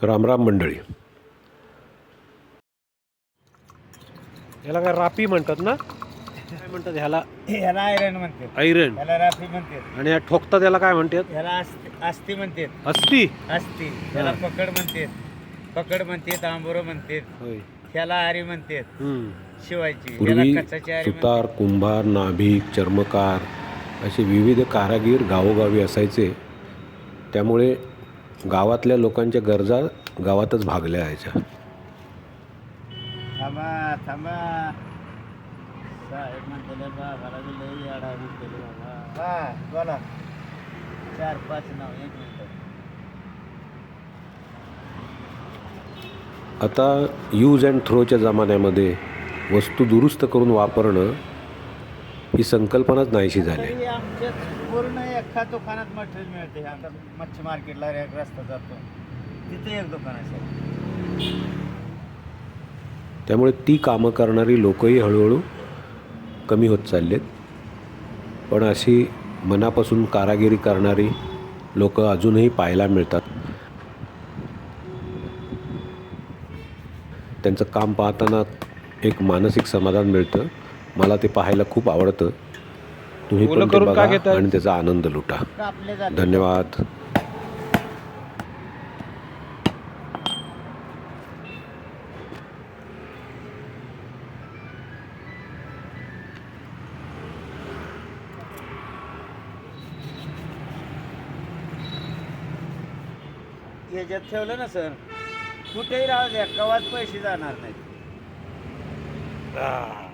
रामराम मंडळी. याला काय रापी म्हणतात ना? काय म्हणतात ह्याला? ह्याला आयरन म्हणते आयरन. ह्याला राफी म्हणते आणि या ठोकता त्याला काय म्हणतात? ह्याला अस्ति अस्ति म्हणते अस्ती अस्ति ह्याला. पकड म्हणते पकड म्हणते तांबोर म्हणते होय. ह्याला आरी म्हणते हम्म. शिवायची पूर्वी ह्याला आरी म्हणते. सुतार कुंभार नाभिक चर्मकार असे विविध कारागीर गावोगावी असायचे. त्यामुळे गावातल्या लोकांच्या गरजा गावातच भागल्या यायच्या. थांबा थांबा. साहेब म्हणते बाबाला बी लई आडा म्हणते बाबा. हा बोला. चार पाच नाव एक मिनिट. आता यूज अँड थ्रोच्या जमान्यामध्ये वस्तू दुरुस्त करून वापरणं ही संकल्पनाच नाहीशी झाली. पूर्ण एका दुकानात मटेरियल मिळते. आता मच्छी मार्केटला एक रस्ता जातो. तिथे एक दुकान असेल. त्यामुळे ती कामं करणारी लोकही हळूहळू कमी होत चाललेत. पण अशी मनापासून कारागिरी करणारी लोक अजूनही पाहायला मिळतात. त्यांचं काम पाहताना एक मानसिक समाधान मिळतं. मला ते पाहायला खूप आवडतं. तुम्ही पण ते बघा? आणि त्याचा आनंद लुटा. धन्यवाद. ह्याच्यात ठेवलं ना सर कुठेही राहू द्या कवाच पैसे जाणार नाहीत. आ,